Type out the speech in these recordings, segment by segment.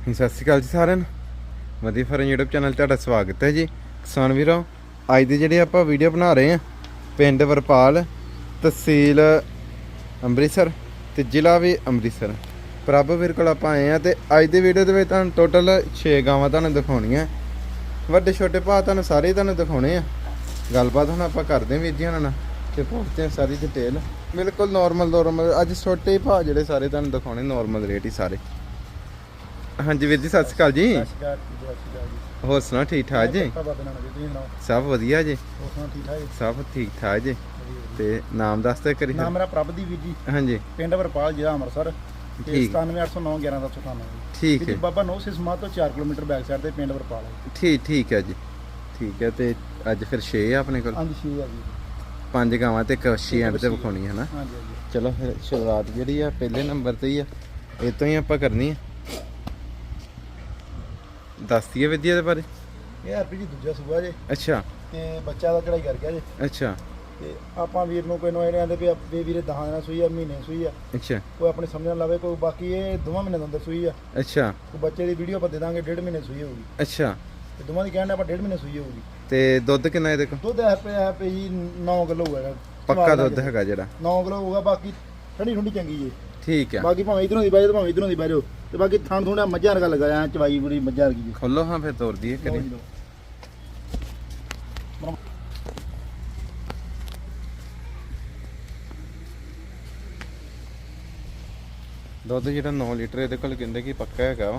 ਸਤਿ ਸ਼੍ਰੀ ਅਕਾਲ ਜੀ ਸਾਰਿਆਂ ਨੂੰ। ਵਧੀਆ ਫਰਨ YouTube ਚੈਨਲ ਤੁਹਾਡਾ ਸਵਾਗਤ ਹੈ ਜੀ। ਕਿਸਾਨ ਵੀਰੋ, ਅੱਜ ਦੀ ਜਿਹੜੀ ਆਪਾਂ ਵੀਡੀਓ ਬਣਾ ਰਹੇ ਹਾਂ, ਪਿੰਡ ਵਰਪਾਲ, ਤਹਿਸੀਲ ਅੰਮ੍ਰਿਤਸਰ ਤੇ ਜ਼ਿਲ੍ਹਾ ਵੀ ਅੰਮ੍ਰਿਤਸਰ। ਪ੍ਰਭ ਵੀਰ ਕੋਲ ਆਪਾਂ ਆਏ ਆ ਤੇ ਅੱਜ ਦੀ ਵੀਡੀਓ ਦੇ ਵਿੱਚ ਤੁਹਾਨੂੰ ਟੋਟਲ 6 ਗਾਵਾਂ ਤੁਹਾਨੂੰ ਦਿਖਾਉਣੀਆਂ। ਵੱਡੇ ਛੋਟੇ ਭਾਅ ਤੁਹਾਨੂੰ ਸਾਰੇ ਹੀ ਤੁਹਾਨੂੰ ਦਿਖਾਉਣੇ ਆ। ਗੱਲਬਾਤ ਹੁਣ ਆਪਾਂ ਕਰਦੇ ਹਾਂ ਵੀਰ ਜੀ ਉਹਨਾਂ ਨਾਲ ਤੇ ਪਹੁੰਚਦੇ ਹਾਂ ਸਾਰੀ ਡਿਟੇਲ ਬਿਲਕੁਲ ਨਾਰਮਲ ਨਾਰਮਲ ਅੱਜ ਛੋਟੇ ਹੀ ਭਾਅ ਜਿਹੜੇ ਸਾਰੇ ਤੁਹਾਨੂੰ ਦਿਖਾਉਣੇ ਨਾਰਮਲ ਰੇਟ ਹੀ ਸਾਰੇ। ਹਾਂਜੀ ਵੀਰ ਜੀ ਸਤਿ ਸ਼੍ਰੀ ਅਕਾਲ ਜੀ। ਸਤਿ ਸ਼੍ਰੀ ਅਕਾਲ ਜੀ, ਸਤਿ ਸ਼੍ਰੀ ਅਕਾਲ ਜੀ। ਹੋਰ ਸੁਣਾਓ ਠੀਕ ਠਾਕ ਜੀ? ਕਿਰਪਾ ਬਾਬੇ ਨਾਨਕ ਜੀ, ਤੁਸੀਂ ਸੁਣਾਓ? ਸਭ ਵਧੀਆ ਜੀ। ਹੋਰ ਸੁਣਾਓ, ਠੀਕ ਠਾਕ ਜੀ? ਸਭ ਠੀਕ ਠਾਕ ਜੀ। ਤੇ ਨਾਮ ਦੱਸ ਤੇ ਕਰੀ। ਨਾਮ ਮੇਰਾ ਪ੍ਰਭਦੀਪ ਵੀਰ ਜੀ। ਹਾਂਜੀ। ਪਿੰਡ ਵਰਪਾਲ ਜ਼ਿਲ੍ਹਾ ਅੰਮ੍ਰਿਤਸਰ। ਠੀਕ। 97809 11798 ਠੀਕ ਜੀ ਹੈ। ਬਾਬਾ ਨੋ ਸਿਸਮਾ ਤੋਂ 4 ਕਿਲੋਮੀਟਰ ਬੈਕ ਸਾਈਡ ਤੇ ਪਿੰਡ ਵਰਪਾਲ ਹੈ ਠੀਕ ਠੀਕ ਹੈ ਜੀ। ਠੀਕ ਹੈ ਤੇ ਅੱਜ ਫਿਰ 6 ਆ ਆਪਣੇ ਕੋਲ? ਹਾਂਜੀ ਛੇ ਆ ਜੀ। ਪੰਜ ਗਾਵਾਂ ਤੇ ਅੱਛੀ ਐਂਡ ਤੇ ਵਿਖਾਉਣੀ ਹੈ ਨਾ? ਹਾਂਜੀ ਹਾਂਜੀ। ਚਲੋ ਫਿਰ ਸ਼ੁਰੂਆਤ ਜਿਹੜੀ ਆ ਪਹਿਲੇ ਨੰਬਰ ਤੇ ਹੀ ਆ। ਇਹ ਤੋਂ ਹੀ ਆਪਾਂ ਕਰਨੀ ਆ। ਦੱਸਦੀਏ ਵਿਦਿਆ ਦੇ ਬਾਰੇ? ਇਹ ਹਰਪੀ ਜੀ ਦੂਜਾ ਸੂਆ ਜੇ। ਅੱਛਾ। ਤੇ ਬੱਚਾ ਦਾ ਚੜਾਈ ਕਰ ਗਿਆ ਜੇ। ਅੱਛਾ। ਤੇ ਆਪਾਂ ਵੀਰ ਨੂੰ ਕੋਈ ਨੋਏ ਆਂਦੇ ਵੀ ਆਪੇ ਵੀਰੇ ਦਹਾਂ ਦਿਨਾਂ ਸੂਈ ਆ ਮਹੀਨੇ ਸੂਈ ਆ। ਅੱਛਾ। ਕੋਈ ਆਪਣੀ ਸਮਝ ਨਾਲ ਲਾਵੇ ਕੋਈ ਬਾਕੀ ਇਹ ਦੋਵਾਂ ਮਹੀਨੇ ਦੇ ਅੰਦਰ ਸੂਈ ਆ। ਅੱਛਾ। ਕੋਈ ਬੱਚੇ ਦੀ ਵੀਡੀਓ ਆਪਾਂ ਦੇ ਦਾਂਗੇ ਡੇਢ ਮਹੀਨੇ ਸੂਈ ਹੋਊਗੀ। ਅੱਛਾ। ਤੇ ਦੋਵਾਂ ਦੀ ਕਹਿਣ ਆਪਾਂ ਡੇਢ ਮਹੀਨੇ ਸੂਈ ਹੋਊਗੀ। ਤੇ ਦੁੱਧ ਕਿੰਨਾ ਇਹਦੇ ਕੋਲ? ਦੁੱਧ ਹੈ ਪੇ ਹੈ ਪੇ ਜੀ 9 ਕਿਲੋ ਹੋਏਗਾ ਪੱਕਾ ਦੁੱਧ ਹੈਗਾ ਜਿਹੜਾ। 9 ਕਿਲੋ ਹੋਊਗਾ ਬਾਕੀ ਠੰਡੀ ਠੰਡੀ ਚੰਗੀ ਜੇ। ਠੀਕ ਆ। ਬਾਕੀ ਭਾਵੇਂ ਇਧਰੋਂ ਦੀ ਬਾਜੋ ਭਾਵੇਂ ਇਧਰੋਂ ਦੀ ਬਾਜੋ। ਤੇ ਬਾਕੀ ਥਣ ਥੋੜਾ ਮੱਝਾਂ ਵਰਗਾ ਲਗਾਇਆ ਚਵਾਈ ਬੁਰੀ ਮੱਝਾਂ ਵਰਗੀ ਖੋਲੋ ਹਾਂ ਫਿਰ ਤੋਰ ਦਈਏ ਕਰੀ। ਦੁੱਧ ਜਿਹੜਾ 9 ਲੀਟਰ ਇਹਦੇ ਕੋਲ ਕਹਿੰਦੇ ਕਿ ਪੱਕਾ ਹੈਗਾ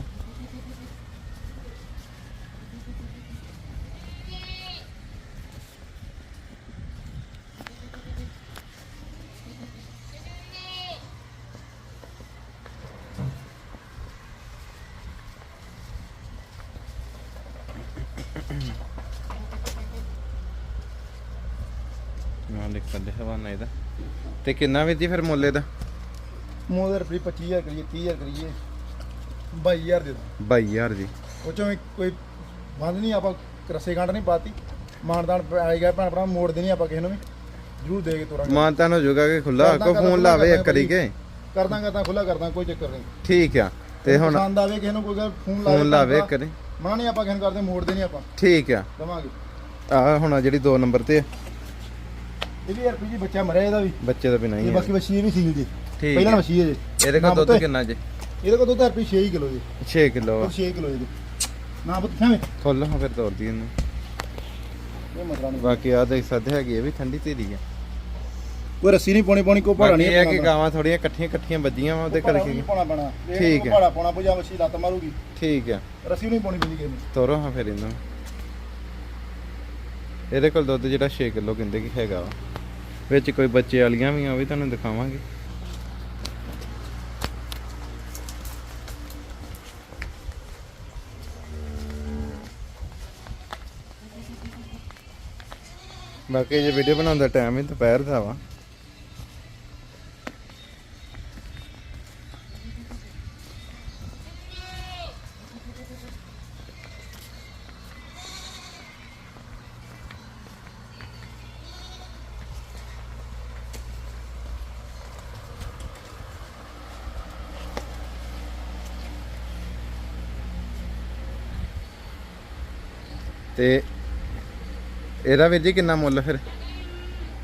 ਵਾ ਨਾ ਲਿਖ ਦੇ ਹਵਾਨਾ ਇਹਦਾ। ਤੇ ਕਿੰਨਾ ਵੀ ਜੀ ਫਿਰ ਮੁੱਲ ਇਹਦਾ? ਦੇ ਰੁਪਏ 25000 ਕਰੀਏ 30000 ਕਰੀਏ। 22000 ਦੇ ਦੋ 22000 ਜੀ। ਉਹ ਚੋਂ ਕੋਈ ਬੰਦ ਨਹੀਂ ਆਪਾਂ ਰਸੇ ਗੰਢ ਨਹੀਂ ਪਾਤੀ। ਮਾਨਦਾਨ ਆਈ ਗਿਆ ਭੈਣ ਭਰਾ ਮੋੜਦੇ ਨਹੀਂ ਆਪਾਂ ਕਿਸੇ ਨੂੰ ਵੀ। ਜ਼ਰੂਰ ਦੇ ਕੇ ਤੋਰਾਂਗੇ। ਮਾਨ ਤਾਂ ਹੋ ਜਾਊਗਾ ਕਿ ਖੁੱਲਾ ਕਰਦਾ ਕੋ ਕਰਦਾ ਫੋਨ ਲਾਵੇ ਇੱਕ ਕਰਦਾ ਕਰੀ ਕੇ? ਕਰਦਾ ਕਰਦਾ ਖੁੱਲਾ ਕਰਦਾ ਕੋਈ ਚੱਕਰ ਨਹੀਂ। ਠੀਕ ਆ। ਤੇ ਹੁਣ ਪਸੰਦ ਆਵੇ ਕਿਸੇ ਨੂੰ ਕੋਈ ਫੋਨ ਲਾਵੇ ਫੋਨ ਲਾਵੇ। ਕਰੇ ਮਨਾ ਨਹੀਂ ਆਪਾਂ ਕਿਸੇ ਨੂੰ ਕਰਦੇ ਮੋੜਦੇ ਨਹੀਂ ਆਪਾਂ। ਠੀਕ ਆ। ਦਵਾਂਗੇ। ਆ ਹੁਣ ਜਿਹੜੀ 2 ਨੰਬਰ ਤੇ ਆ, ਇਹ ਵੀ ਰੁਪਏ ਜੀ ਬੱਚਾ ਮਰਿਆ ਇਹਦਾ ਵੀ। ਬੱਚੇ ਦਾ ਵੀ ਨਹੀਂ ਇਹ ਹੈ। ਬਾਕੀ ਵਛੀ ਇਹ ਵੀ ਸੀਲ ਜੀ ਠੀਕ ਪਹਿਲਾਂ ਆ। ਵਛੀ ਹੈ ਜੀ। ਇਹਦੇ ਕੋਲ ਨਾ ਦੁੱਧ ਪੁੱਤ, ਕਿੰਨਾ ਜੀ? ਇਹਦੇ ਕੋਲ ਦੁੱਧ ਰੁਪਏ 6 ਕਿਲੋ ਜੀ। 6 ਕਿਲੋ ਆ। 6 ਕਿਲੋ ਇਹਦੇ। ਨਾ ਪੁੱਤ ਖਾਵੇਂ ਖੋਲੋ ਹਾਂ ਫਿਰ ਤੋਰ ਦੀ ਇਹਨੂੰ। ਇਹ ਮਸਲਾ ਨਹੀਂ। ਬਾਕੀ ਆ ਦੇਖ ਸਕਦੇ ਹੈਗੀ ਇਹ ਵੀ ਠੰਡੀ ਧੀਰੀ ਆ। ਕੋਈ ਰੱਸੀ ਨਹੀਂ ਪਾਉਣੀ ਪਾਉਣੀ ਕੋ ਭਾੜਾ ਬਾਕੀ ਨਹੀਂ ਇਹ ਹੈ ਕਿ ਗਾਵਾਂ ਥੋੜੀਆਂ ਇਕੱਠੀਆਂ ਇਕੱਠੀਆਂ ਵੱਜੀਆਂ ਵਾ ਉਹਦੇ ਕਰਕੇ। ਪਾਉਣਾ ਪੈਣਾ। ਠੀਕ ਹੈ। ਭਾੜਾ ਪਾਉਣਾ ਪੁਜਾ ਵਛੀ ਲੱਤ ਮਾਰੂਗੀ। ਠੀਕ ਆ ਰੱਸੀ ਨਹੀਂ ਪਾਉਣੀ ਪੈਂਦੀ ਕਿਸੇ ਨੂੰ। ਤੋਰੋ ਹਾਂ ਫਿਰ ਇਹਨੂੰ। ਇਹਦੇ ਕੋਲ ਦੁੱਧ ਜਿਹੜਾ 6 ਕਿਲੋ ਕਹਿੰਦੇ ਕਿ ਹੈਗਾ ਵਾ। ਵਿੱਚ ਕੋਈ ਬੱਚੇ ਵਾਲੀਆਂ ਵੀ ਆ, ਉਹ ਵੀ ਤੁਹਾਨੂੰ ਦਿਖਾਵਾਂਗੇ। ਬਾਕੀ ਜੇ ਵੀਡੀਓ ਬਣਾਉਣ ਦਾ ਟਾਈਮ ਹੀ ਦੁਪਹਿਰ ਦਾ ਵਾ। ਤੇ ਇਹਦਾ ਵੀਰ ਜੀ ਕਿੰਨਾ ਮੁੱਲ ਫਿਰ?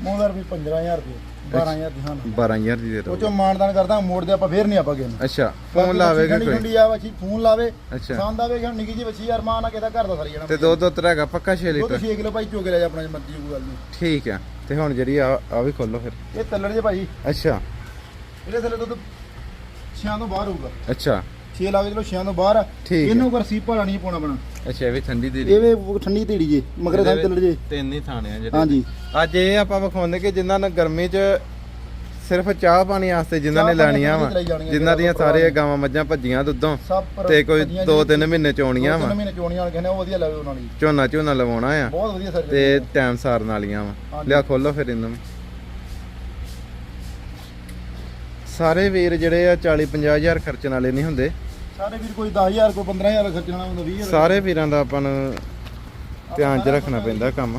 ਮੋਹਦਰ ਵੀ 15000 ਰੁਪਏ 12000 ਦੀ ਹਾਂ। 12000 ਦੀ ਦੇ ਉਹ ਦੋ ਚੋਂ ਮਾਨਦਾਨ ਕਰਦਾ ਮੋੜਦੇ ਆਪਾਂ ਫੇਰ ਨਹੀਂ ਆਪਾਂ ਨੂੰ। ਅੱਛਾ ਫੋਨ ਲਾਵੇਗਾ ਕੋਈ? ਠੰਡੀ ਆ ਵਛੀ ਫੋਨ ਲਾਵੇ ਅੱਛਾ। ਪਸੰਦ ਆਵੇ ਕਿ ਨਿੱਕੀ ਜੀ ਵਛੀ ਯਾਰ ਮਾਂ ਨਾ ਕਿਹਦਾ ਘਰ ਦਾ ਸਾਰੀ ਜਾਣਾ। ਤੇ ਦੋ ਦੋ ਤਰ੍ਹਾਂ ਹੈਗਾ ਪੱਕਾ 6 ਉਹ ਲੀਟਰ 6 ਕਿਲੋ ਭਾਈ ਚੋਕੇ ਲੈ ਜਾ ਆਪਣਾ ਜੇ ਮਰਜ਼ੀ ਕੋਈ ਗੱਲ ਨਹੀਂ ਠੀਕ ਆ ਤੇ ਹੁਣ ਜਿਹੜੀ ਆ ਆ ਵੀ ਖੋਲੋ ਫਿਰ। ਇਹ ਤੱਲੜ ਜੇ ਭਾਈ। ਅੱਛਾ। ਇਹਦੇ ਥੱਲੇ ਦੁੱਧ ਛਿਆਂ ਤੋਂ ਬਾਹਰ ਹੋਊਗਾ। ਅੱਛਾ। 6 ਲਾ ਕੇ ਚਲੋ ਛਿਆਂ ਤੋਂ ਬਾਹਰ। ਇਹਨੂੰ ਕਰ ਸੀ ਭਾੜਾ ਨਹੀਂ ਪਾਉਣਾ ਬਣਾ ਅੱਛਾ ਇਹ ਵੀ ਠੰਡੀ ਦੀ ਇਹ ਵੇ ਠੰਡੀ ਢੀੜੀ ਜੇ ਮਗਰ ਦਾ ਤੱਲੜ ਜੇ। ਤਿੰਨ ਹੀ ਥਾਣੇ ਆ ਜਿਹੜੇ। ਹਾਂਜੀ। ਅੱਜ ਇਹ ਆਪਾਂ ਵਿਖਾਉਂਦੇ ਕਿ ਜਿਨ੍ਹਾਂ ਨੇ ਗਰਮੀ 'ਚ ਸਿਰਫ ਚਾਹ ਪਾਣੀ ਵਾਸਤੇ ਜਿਨ੍ਹਾਂ ਨੇ ਲੈਣੀਆਂ ਵਾ ਜਿਨ੍ਹਾਂ ਦੀਆਂ ਸਾਰੀਆਂ ਗਾਵਾਂ ਮੱਝਾਂ ਭੱਜੀਆਂ ਦੁੱਧੋਂ ਤੇ ਕੋਈ ਵਧੀਆ 2-3 ਜਿਹੜੀ- ਮਹੀਨੇ ਚ ਆਉਣੀਆਂ ਦੋ ਤਿੰਨ ਵਾ। ਮਹੀਨੇ ਚੋਣੀਆਂ ਵਾਲੇ ਕਹਿੰਦੇ ਉਹ ਵਧੀਆ ਲੱਗੇ ਉਹਨਾਂ ਦੀ ਝੋਨਾ ਝੋਨਾ ਲਵਾਉਣਾ ਆ ਬਹੁਤ ਵਧੀਆ ਸਰ ਤੇ ਟਾਈਮ ਸਾਰਨ ਵਾਲੀਆਂ ਵਾ। ਲਿਆ ਖੋਲੋ ਫਿਰ ਇਹਨਾਂ। ਨੂੰ ਸਾਰੇ ਵੀਰ ਜਿਹੜੇ ਆ 40 50 ਹਜ਼ਾਰ ਖਰਚਣ ਵਾਲੇ ਨਹੀਂ ਹੁੰਦੇ। ਸਾਰੇ ਵੀਰ ਕੋਈ 10000 ਕੋਈ 15000 ਖਰਚਣਾ ਹੁੰਦਾ 20000 ਸਾਰੇ ਵੀਰਾਂ ਦਾ ਆਪਾਂ ਨੂੰ ਧਿਆਨ 'ਚ ਰੱਖਣਾ ਪੈਂਦਾ ਕੰਮ।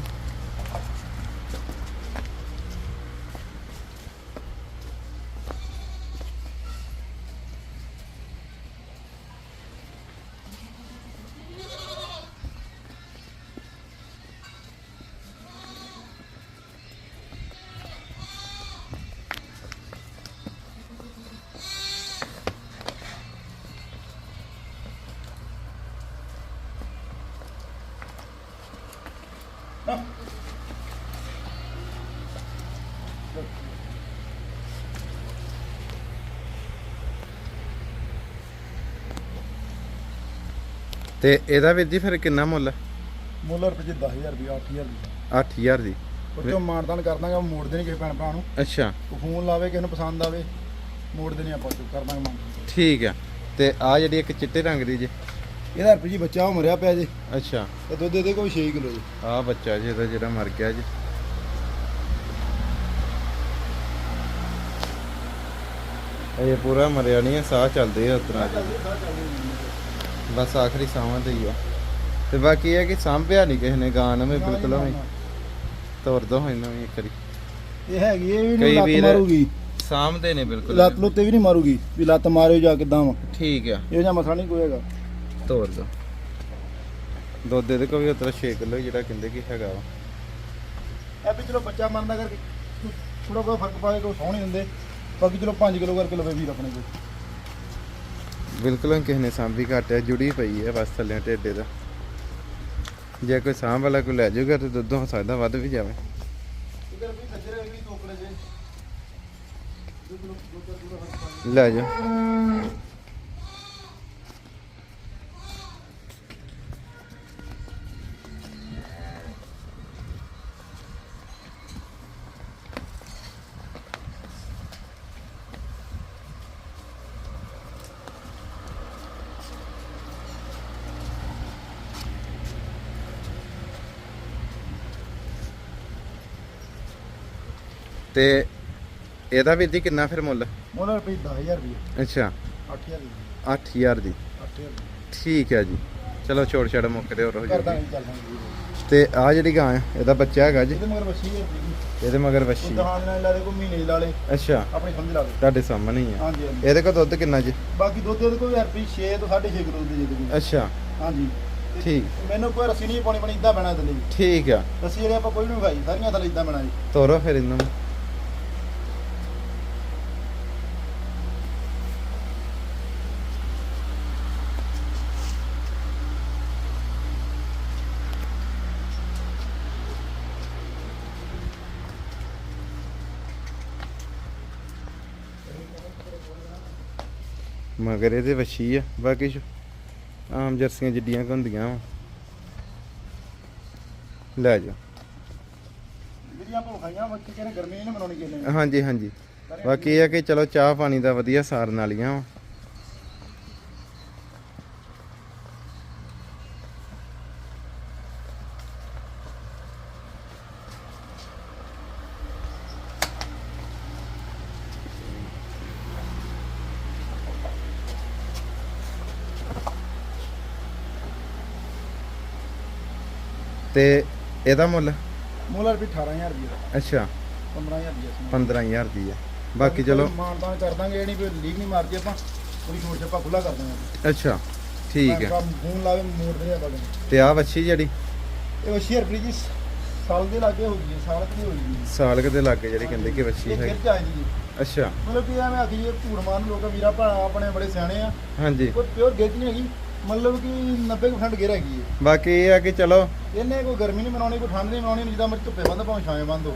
ਤੇ ਇਹਦਾ ਵੀਰ ਜੀ ਫਿਰ ਕਿੰਨਾ ਮੁੱਲ ਹੈ? ਮੁੱਲ ਰੁਪਏ 10000 ਰੁਪਏ 8000 8000 ਦੀ। ਉਹ ਤੋਂ ਮਾਨਦਾਨ ਕਰ ਮੋੜ ਦੇਣੀ ਕਿਸੇ ਭੈਣ ਭਰਾ ਨੂੰ। ਅੱਛਾ। ਕੋਈ ਫੋਨ ਲਾਵੇ ਕਿਸੇ ਨੂੰ ਪਸੰਦ ਆਵੇ ਮੋੜ ਦੇਣੀ ਆਪਾਂ ਚੁੱਕ ਠੀਕ ਆ ਤੇ ਆ ਜਿਹੜੀ ਇੱਕ ਚਿੱਟੇ ਰੰਗ ਦੀ ਜੇ ਇਹਦਾ ਜੀ ਬੱਚਾ ਉਹ ਮਰਿਆ ਪਿਆ ਜੀ। ਅੱਛਾ। ਤੇ ਦੁੱਧ ਇਹਦੇ ਕੋਈ 6 ਕਿਲੋ ਜੀ। ਆ ਬੱਚਾ ਜੀ ਇਹਦਾ ਜਿਹੜਾ ਮਰ ਗਿਆ ਜੀ। ਇਹ ਪੂਰਾ ਮਰਿਆ ਨਹੀਂ ਹੈ ਸਾਹ ਚੱਲਦੇ ਆ ਉਤਰਾ ਜੀ। ਬਸ ਆਖਰੀ ਸਾਹਾਂ ਤੇ ਹੀ ਆ। ਤੇ ਬਾਕੀ ਇਹ ਕਿ ਸਾਂਭਿਆ ਨਹੀਂ ਕਿਸੇ ਨੇ ਗਾਂ ਨਵੇਂ ਬਿਲਕੁਲ ਵੀ। ਤੋਰ ਦੋ ਹੋਈ ਨਵੀਂ ਇੱਕ ਵਾਰੀ। ਇਹ ਹੈਗੀ ਇਹ ਵੀ ਨਹੀਂ ਲੱਤ ਮਾਰੂਗੀ। ਸਾਂਭਦੇ ਨੇ ਬਿਲਕੁਲ ਲੱਤ ਲੁੱਤੇ ਵੀ ਨਹੀਂ ਮਾਰੂਗੀ ਵੀ ਲੱਤ ਮਾਰਿਓ ਜਾ ਕਿਦਾਂ ਵਾ। ਠੀਕ ਆ। ਇਹ ਜਾਂ ਮਸਲਾ ਨਹੀਂ ਕੋਈ ਹੈਗਾ। ਤੋਰ ਦੋ। ਦੁੱਧ ਇਹਦੇ ਕੋਲ ਵੀ ਉਤਰਾ 6 ਕਿਲੋ ਜਿਹੜਾ ਕਹਿੰਦੇ ਕਿ ਹੈਗਾ ਵਾ। ਇਹ ਵੀ ਚਲੋ ਬੱਚਾ ਮਰਦਾ ਕਰਕੇ ਥੋੜਾ ਬਹੁਤ ਫ਼ਰਕ ਪਾ ਕੇ ਕੋਈ ਸੋਹਣੇ ਦਿੰਦੇ। ਬਾਕੀ ਚਲੋ 5 ਕਿਲੋ ਕਰਕੇ ਲਵੇ ਵੀਰ ਆਪਣੇ ਕੋਲ। ਬਿਲਕੁਲ ਕਿਸੇ ਨੇ ਸਾਂਭੀ ਘੱਟ ਹੈ ਜੁੜੀ ਪਈ ਹੈ ਬਸ ਥੱਲੇ ਢੇਡੇ ਦਾ। ਜੇ ਕੋਈ ਸਾਂਭ ਵਾਲਾ ਕੋਈ ਲੈ ਜਾਊਗਾ ਤੇ ਦੁੱਧ ਹੋ ਸਕਦਾ ਵੱਧ ਵੀ ਜਾਵੇ। ਲੈ ਜਾ ਤੇ ਇਹਦਾ ਵੀ ਦੀ ਕਿੰਨਾ ਫਿਰ ਮੁੱਲ? ਮੁੱਲ ਰੁਪਏ 10000 ਰੁਪਏ ਅੱਛਾ। 8000 ਦੀ। 8000 ਦੀ। 8000 ਠੀਕ ਹੈ ਜੀ। ਚਲੋ ਛੋੜ ਛੜ ਮੁੱਕ ਦੇ ਹੋਰ ਹੋ ਕਰ ਜਾਊਗੀ। ਦਾਂਗੇ ਚੱਲ ਦਾਂਗੇ ਤੇ ਆ ਜਿਹੜੀ ਗਾਂ ਹੈ ਇਹਦਾ ਬੱਚਾ ਹੈਗਾ ਜੀ? ਇਹਦੇ ਮਗਰ ਬੱਚੀ ਹੈ ਜੀ। ਇਹਦੇ ਮਗਰ ਵੱਛੀ ਦਹਾਨ ਨਾਲ ਲਾ ਦੇ ਕੋਈ ਮਹੀਨੇ ਦੀ ਲਾ ਲੇ। ਅੱਛਾ। ਆਪਣੀ ਸਮਝ ਲਾ ਦੇ ਤੁਹਾਡੇ ਸਾਹਮਣੇ ਹੀ ਆ। ਹਾਂਜੀ ਹਾਂਜੀ। ਇਹਦੇ ਕੋਲ ਦੁੱਧ ਕਿੰਨਾ ਜੀ? ਬਾਕੀ ਦੁੱਧ ਇਹਦੇ ਕੋਈ ਰੁਪਏ 6 ਤੋਂ 6.5 ਕਿਲੋ ਦੇ ਕੋਈ ਅੱਛਾ। ਹਾਂਜੀ। ਤੇ ਠੀਕ। ਮੈਨੂੰ ਕੋਈ ਰਸੀ ਨਹੀਂ ਪਾਉਣੀ ਬਣੀ ਇਦਾਂ ਬਣਾ ਜੀ ਠੀਕ ਆ। ਰਸੀ ਜਿਹੜੇ ਆਪਾਂ ਕੋਈ ਨਹੀਂ ਖਾਈ ਸਾਰੀਆਂ ਥੱਲੇ ਇਦਾਂ ਬਣਾ ਜੀ। ਤੋਰੋ ਫਿਰ ਇਹਨਾਂ। ਨੂੰ ਮਗਰ ਇਹਦੇ ਵੱਛੀ ਆ ਬਾਕੀ ਆਮ ਜਰਸੀਆਂ ਜਿੱਡੀਆਂ ਕੁ ਹੁੰਦੀਆਂ ਵਾ। ਲੈ ਜਾ ਜਿਹੜੀਆਂ ਗਰਮੀ ਨਹੀਂ ਮਨਾਉਣੀ ਹਾਂਜੀ ਹਾਂਜੀ। ਬਾਕੀ ਇਹ ਹੈ ਕਿ ਚਲੋ ਚਾਹ ਪਾਣੀ ਦਾ ਵਧੀਆ ਸਾਰਨ ਵਾਲੀਆਂ ਵਾ। ਤੇ ਇਹਦਾ ਮੁੱਲ? ਮੁੱਲ ਰੁਪਏ 18000 ਰੁਪਏ ਅੱਛਾ। 15000 ਰੁਪਏ ਸੀ 15000 ਦੀ। ਹੈ ਬਾਕੀ ਚਲੋ। ਮਾਨਤਾਨ ਕਰ ਦਾਂਗੇ ਇਹ ਨਹੀਂ ਲੀਕ ਨਹੀਂ ਮਾਰਦੀ ਆਪਾਂ ਪੂਰੀ ਛੋਟ ਛੱਪਾ ਖੁੱਲਾ ਕਰ ਦਾਂਗੇ। ਅੱਛਾ ਠੀਕ ਹੈ। ਫੋਨ ਲਾਵੇ ਮੋੜ ਦੇ ਆਪਾਂ। ਤੇ ਆ ਵੱਛੀ ਜਿਹੜੀ? ਇਹ ਵਸ਼ੀ ਰੁਪਏ ਜੀ ਸਾਲ ਦੇ ਲਾਗੇ ਹੋ ਗਈ ਸਾਲ ਦੀ ਹੋ ਗਈ ਹੈ। ਸਾਲਕ ਦੇ ਲਾਗੇ ਜਿਹੜੀ ਕਹਿੰਦੇ ਕਿ ਵੱਛੀ ਹੈ ਅੱਛਾ। ਮਤਲਬ ਕਿ ਐਵੇਂ ਆਖੀ ਇਹ ਝੂੜ ਮਾਰਨ ਲੋਕ ਵੀਰਾ ਭਰਾ ਆਪਣੇ ਬੜੇ ਸਿਆਣੇ ਆ। ਹਾਂਜੀ। ਕੋਈ ਪਿਓਰ ਗਿਰ ਨਹੀਂ ਹੈਗੀ। ਮਤਲਬ ਕਿ 90% ਗਿਰ ਹੈਗੀ ਹੈ। ਬਾਕੀ ਇਹ ਆ ਕਿ ਚਲੋ ਇਹਨੇ ਕੋਈ ਗਰਮੀ ਨਹੀਂ ਮਨਾਉਣੀ ਕੋਈ ਠੰਡ ਨਹੀਂ ਮਨਾਉਣੀ ਜਿੱਦਾਂ ਮਰਜ਼ੀ ਧੁੱਪੇ ਬੰਦ ਭਾਵੇਂ ਛਾਵੇਂ ਬੰਦ ਹੋ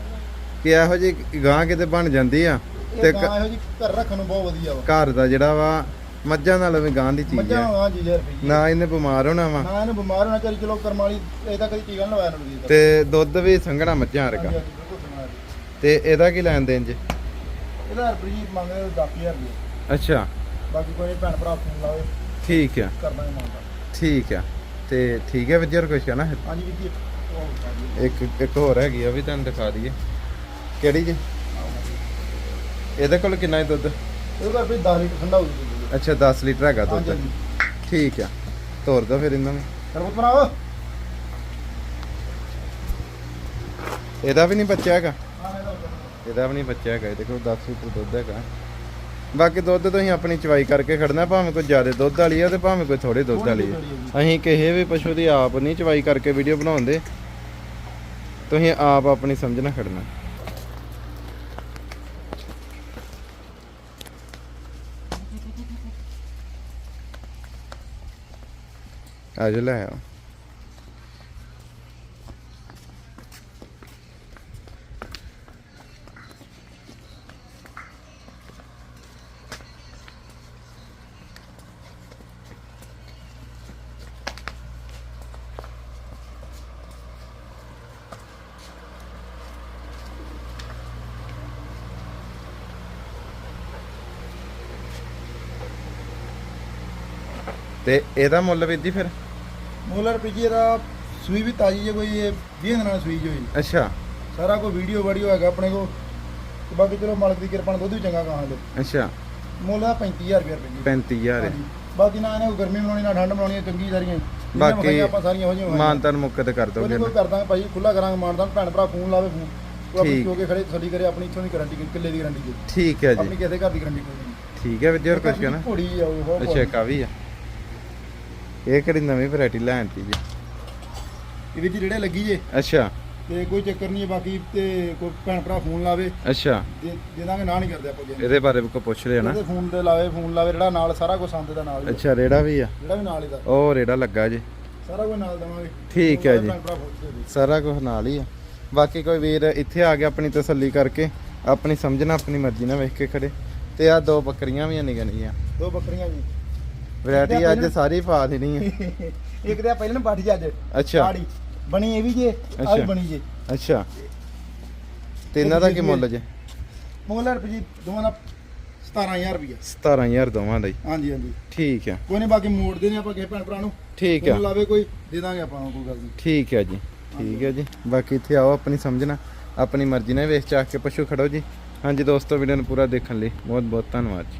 ਕਿ ਇਹੋ ਜੀ ਗਾਂ ਕਿਤੇ ਬਣ ਜਾਂਦੀ ਆ ਤੇ ਇਹ ਗਾਂ ਇਹੋ ਜੀ ਘਰ ਰੱਖਣ ਨੂੰ ਬਹੁਤ ਵਧੀਆ ਵਾ। ਘਰ ਦਾ ਜਿਹੜਾ ਵਾ ਮੱਝਾਂ ਨਾਲ ਵੀ ਗਾਂ ਦੀ ਚੀਜ਼ ਮੱਝਾਂ ਆ। ਹਾਂ ਜੀ ਯਾਰ ਨਾ ਇਹਨੇ ਬਿਮਾਰ ਹੋਣਾ ਵਾ। ਨਾ ਇਹਨੂੰ ਬਿਮਾਰ ਹੋਣਾ ਚਾਹੀਦਾ ਚਲੋ ਕਰਮ ਵਾਲੀ ਇਹ ਤਾਂ ਕਦੀ ਟੀਕਾ ਲਵਾਇਆ ਨਾ ਜੀ ਤੇ ਦੁੱਧ ਵੀ ਸੰਘਣਾ ਮੱਝਾਂ ਵਰਗਾ। ਬਿਲਕੁਲ ਸੁਣਾ ਜੀ। ਤੇ ਇਹਦਾ ਕੀ ਲੈਣ ਦੇਣ ਜੀ? ਇਹਦਾ ਰੁਪਏ ਮੰਗਦੇ 10000 ਰੁਪਏ ਅੱਛਾ। ਬਾਕੀ ਕੋਈ ਭੈਣ ਭਰਾ ਫੋਨ ਲਾਵੇ ਠੀਕ ਆ। ਠੀਕ ਆ। ਤੇ ਠੀਕ ਹੈ ਵਿਜਰ ਕੁਛ ਹੈ ਨਾ ਹਾਂਜੀ ਵੀਰ ਜੀ ਉਹ ਬਤਾ ਦਿਓ। ਇੱਕ ਇੱਕ ਹੋਰ ਹੈਗੀ ਆ ਵੀ ਤੁਹਾਨੂੰ ਦਿਖਾ ਦਈਏ। ਕਿਹੜੀ ਜੀ? ਇਹਦੇ ਕੋਲ ਕਿੰਨਾ ਹੈ ਦੁੱਧ? ਇਹਦਾ ਰੁਪਏ 10 ਲੀਟਰ ਠੰਡਾ ਹੋ ਜੂਗਾ ਅੱਛਾ 10 ਲੀਟਰ ਹੈਗਾ ਦੁੱਧ। ਹਾਂਜੀ ਠੀਕ ਆ। ਤੋਰ ਦੋ ਫਿਰ ਇਹਨਾਂ ਨੂੰ। ਸਰਬਤ ਬਣਾਓ। ਇਹਦਾ ਵੀ ਨਹੀਂ ਬੱਚਾ ਹੈਗਾ। ਹਾਂ ਇਹਦਾ। ਇਹਦਾ ਵੀ ਨਹੀਂ ਬੱਚਾ ਹੈਗਾ। ਇਹਦੇ ਕੋਲ 10 ਲੀਟਰ ਦੁੱਧ ਹੈਗਾ। ਬਾਕੀ ਦੁੱਧ ਤੁਸੀਂ ਆਪਣੀ ਚਵਾਈ ਕਰਕੇ ਖੜਨਾ, ਭਾਵੇਂ ਕੋਈ ਜ਼ਿਆਦਾ ਦੁੱਧ ਵਾਲੀ ਆ ਤੇ ਭਾਵੇਂ ਕੋਈ ਥੋੜੇ ਦੁੱਧ ਵਾਲੀ ਆ। ਅਸੀਂ ਕਿਸੇ ਵੀ ਪਸ਼ੂ ਦੀ ਆਪ ਨਹੀਂ ਚਵਾਈ ਕਰਕੇ ਵੀਡੀਓ ਬਣਾਉਂਦੇ। ਤੁਸੀਂ ਆਪ ਆਪਣੀ ਸਮਝਣਾ ਖੜਨਾ। ਆਜੋ ਲੈ ਆਓ। ਤੇ ਇਹਦਾ ਮੁੱਲ ਵੀਰ ਜੀ ਫਿਰ? ਮੋਲਰ ਪੀਜੀ ਦਾ ਸੂਈ ਵੀ ਤਾਜੀ ਹੈ ਕੋਈ ਇਹ 20 ਦਿਨਾਂ ਦੀ ਸੂਈ ਜੀ ਹੋਈ। ਅੱਛਾ। ਸਾਰਾ ਕੋਈ ਵੀਡੀਓ ਵੀਡੀਓ ਹੈਗਾ ਆਪਣੇ ਕੋਲ। ਤੇ ਬਾਕੀ ਚਲੋ ਮਾਲਕ ਦੀ ਕਿਰਪਾ ਨਾਲ ਦੁੱਧ ਵੀ ਚੰਗਾ ਗਾਹਾਂ ਦੇ ਅੱਛਾ। ਮੁੱਲ ਦਾ 35000 ਰੁਪਏ ਰੁਪਏ 35000 ਹੈ। ਹਾਂਜੀ। ਬਾਕੀ ਨਾ ਇਹਨੇ ਕੋਈ ਗਰਮੀ ਬਣਾਉਣੀ ਨਾ ਠੰਡ ਬਣਾਉਣੀ ਚੰਗੀ ਸਾਰੀਆਂ। ਜਿੰਨੀਆਂ ਬਾਕੀ ਵਿਖਾਈਆਂ ਆਪਾਂ ਸਾਰੀਆਂ ਹੋ ਜਿਹੀਆਂ ਮਾਨਤਨ ਮੁੱਕਤ ਕਰ ਕੋਈ ਦੋਗੇ ਕੋਈ ਕਰ ਦਾਂਗੇ ਭਾਈ ਖੁੱਲਾ ਕਰਾਂਗੇ ਮਾਨਦਾਨ ਭੈਣ ਭਰਾ ਫੋਨ ਲਾਵੇ ਫੋਨ। ਉਹ ਆਪਣੀ ਠੀਕ। ਚੋ ਕੇ ਖੜੇ ਤਸੱਲੀ ਕਰੇ ਆਪਣੀ ਇੱਥੋਂ ਦੀ ਗਾਰੰਟੀ ਕਿੱਲੇ ਦੀ ਗਾਰੰਟੀ ਦੇ ਠੀਕ ਹੈ ਆਪਣੀ ਜੀ ਕਿਸੇ ਘਰ ਦੀ ਗਾਰੰਟੀ ਕੋਈ ਨਹੀਂ। ਠੀਕ ਹੈ ਜੀ ਹੋਰ ਕੁਝ ਕਹਿਣਾ? ਘੋੜੀ ਆ ਉਹ ਬਹੁਤ ਅੱਛਾ ਇੱਕ ਆ ਵੀ ਆ। ਇਹ ਕਿਹੜੀ ਨਵੀਂ ਵੈਰਾਈਟੀ ਲੈਣ ਤੀ ਜੀ? ਇਹ ਵੀ ਜਿਹੜੇ ਲੱਗੀ ਜੇ। ਅੱਛਾ। ਤੇ ਕੋਈ ਚੱਕਰ ਨਹੀਂ ਹੈ ਬਾਕੀ ਤੇ ਕੋਈ ਭੈਣ ਭਰਾ ਫੋਨ ਲਾਵੇ। ਅੱਛਾ। ਦੇ ਦੇ ਦਾਂਗੇ ਨਾ ਨਹੀਂ ਕਰਦੇ ਆਪਾਂ ਕਿਸੇ ਨੂੰ। ਇਹਦੇ ਬਾਰੇ ਕੋ ਪੁੱਛ ਲਿਆ ਨਾ। ਇਹਦੇ ਫੋਨ ਤੇ ਲਾਵੇ ਫੋਨ ਲਾਵੇ ਜਿਹੜਾ ਨਾਲ ਸਾਰਾ ਕੁਝ ਸੰਦ ਦਾ ਨਾਲ ਹੀ ਆ। ਅੱਛਾ ਰੇੜਾ ਵੀ ਆ? ਜਿਹੜਾ ਵੀ ਨਾਲ ਹੀ ਦਾ। ਉਹ ਰੇੜਾ ਲੱਗਾ ਜੀ। ਸਾਰਾ ਕੁਝ ਨਾਲ ਦਵਾਂਗੇ। ਠੀਕ ਹੈ ਜੀ। ਭੈਣ ਭਰਾ ਸਾਰਾ ਕੁਝ ਨਾਲ ਹੀ ਆ। ਬਾਕੀ ਕੋਈ ਵੀਰ ਇੱਥੇ ਆ ਗਿਆ ਆਪਣੀ ਤਸੱਲੀ ਕਰਕੇ ਆਪਣੀ ਸਮਝਣਾ ਆਪਣੀ ਮਰਜ਼ੀ ਨਾਲ ਵੇਖ ਕੇ ਖੜੇ। ਤੇ ਆ ਦੋ ਬੱਕਰੀਆਂ ਵੀ ਨਿਕਲ ਗਈਆਂ ਦੋ ਬੱਕਰੀਆਂ ਜੀ। ਵੈਰਾਈਟੀ ਅੱਜ ਸਾਰੀ ਪਾ ਦੇਣੀ ਆ। ਇੱਕ ਤੇ ਆ ਪਹਿਲਾਂ ਬਾਠੀ ਜੀ ਅੱਜ ਅੱਛਾ। ਬਣੀ ਇਹ ਵੀ ਜੇ ਆ ਬਣੀ ਜੇ। ਅੱਛਾ। ਤੇ ਇਹਨਾਂ ਦਾ ਕੀ ਮੁੱਲ ਜੇ? ਮੋਲਰ ਜੀ ਦੋਵਾਂ ਦਾ 17000 ਰੁਪਏ 17000 ਦੋਵਾਂ ਦਾ ਹੀ। ਹਾਂਜੀ ਹਾਂਜੀ। ਠੀਕ ਆ। ਕੋਈ ਨਹੀਂ ਬਾਕੀ ਮੋੜਦੇ ਨੇ ਆਪਾਂ ਕਿਸੇ ਭੈਣ ਭਰਾ ਨੂੰ। ਠੀਕ ਆ। ਲਾਵੇ ਕੋਈ ਦੇ ਦਾਂਗੇ ਆਪਾਂ ਨੂੰ ਕੋਈ ਗੱਲ ਨਹੀਂ। ਠੀਕ ਹੈ ਜੀ ਠੀਕ ਹੈ ਜੀ। ਬਾਕੀ ਇੱਥੇ ਆਓ ਆਪਣੀ ਸਮਝਣਾ। ਆਪਣੀ ਮਰਜ਼ੀ ਨਾਲ ਵੇਖ ਚਾਖ ਕੇ ਪਸ਼ੂ ਖੜੋ ਜੀ। ਹਾਂਜੀ ਦੋਸਤੋ ਵੀਡੀਓ ਨੂੰ ਪੂਰਾ ਦੇਖਣ ਲਈ ਬਹੁਤ ਬਹੁਤ ਧੰਨਵਾਦ ਜੀ।